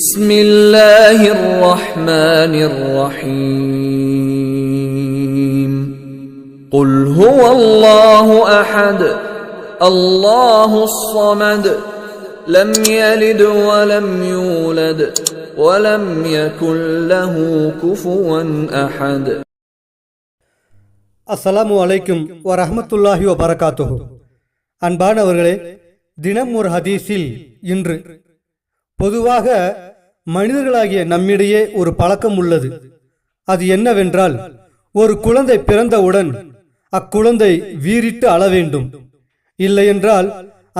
بسم الله الرحمن الرحيم قل هو الله احد الله الصمد لم يلد ولم يولد ولم يكن له كفوا احد அஸ்ஸலாமு அலைக்கும் வரஹ்மத்துல்லாஹி வபரகாத்துஹு அன்பானவர்களே தினம் ஒரு ஹதீஸில் இன்று பொதுவாக மனிதர்களாகிய நம்மிடையே ஒரு பழக்கம் உள்ளது. அது என்னவென்றால் ஒரு குழந்தை பிறந்தவுடன் அக்குழந்தை வீறிட்டு அழ வேண்டும். இல்லையென்றால்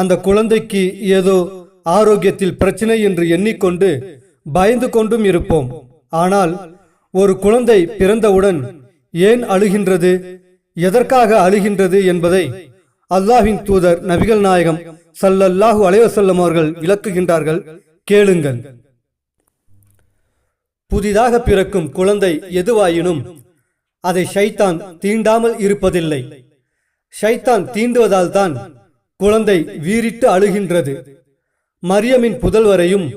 அந்த குழந்தைக்கு ஏதோ ஆரோக்கியத்தில் பிரச்சனை என்று எண்ணிக்கொண்டு பயந்து கொண்டும் இருப்போம். ஆனால் ஒரு குழந்தை பிறந்தவுடன் ஏன் அழுகின்றது? எதற்காக அழுகின்றது என்பதை அல்லாஹின் தூதர் நபிகள் நாயகம் சல்லல்லாஹு அலைவசல்லம் அவர்கள் விளக்குகின்றார்கள். கேளுங்கள். புதிதாக பிறக்கும் குழந்தை எதுவாயினும் அதை ஷைத்தான் தீண்டாமல் இருப்பதில்லை. ஷைத்தான் தீண்டுவதால் தான் குழந்தை வீறிட்டு அழுகின்றது. மரியமின் புதல்வரையும்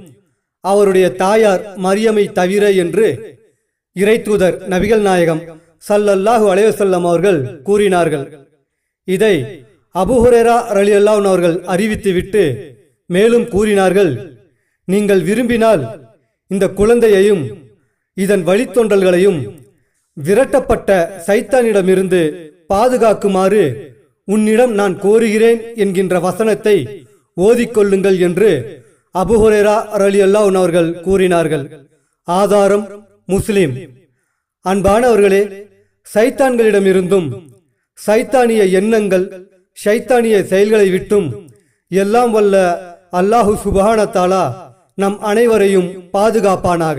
அவருடைய தாயார் மரியமை தவிர என்று இறைத்தூதர் நபிகள் நாயகம் சல்லல்லாஹு அலைஹி அவர்கள் கூறினார்கள். இதை அபுஹுரேரா ரலியல்லாஹு அவர்கள் அறிவித்துவிட்டு மேலும் கூறினார்கள் நீங்கள் விரும்பினால் இந்த குழந்தையையும் இதன் வழித்தொண்டல்களையும் விரட்டப்பட்ட சைத்தானிடமிருந்து பாதுகாக்குமாறு உன்னிடம் நான் கோருகிறேன் என்கின்ற வசனத்தை ஓதிக்கொள்ளுங்கள் என்று அபுஹுரேரா ரலியல்லாஹு அவர்கள் கூறினார்கள். ஆதாரம் முஸ்லிம். அன்பானவர்களே சைத்தான்களிடமிருந்தும் சைத்தானிய எண்ணங்கள் சைத்தானிய செயல்களை விட்டும் எல்லாம் வல்ல அல்லாஹு சுபஹான தாலா நம் அனைவரையும் பாதுகாப்பானாக.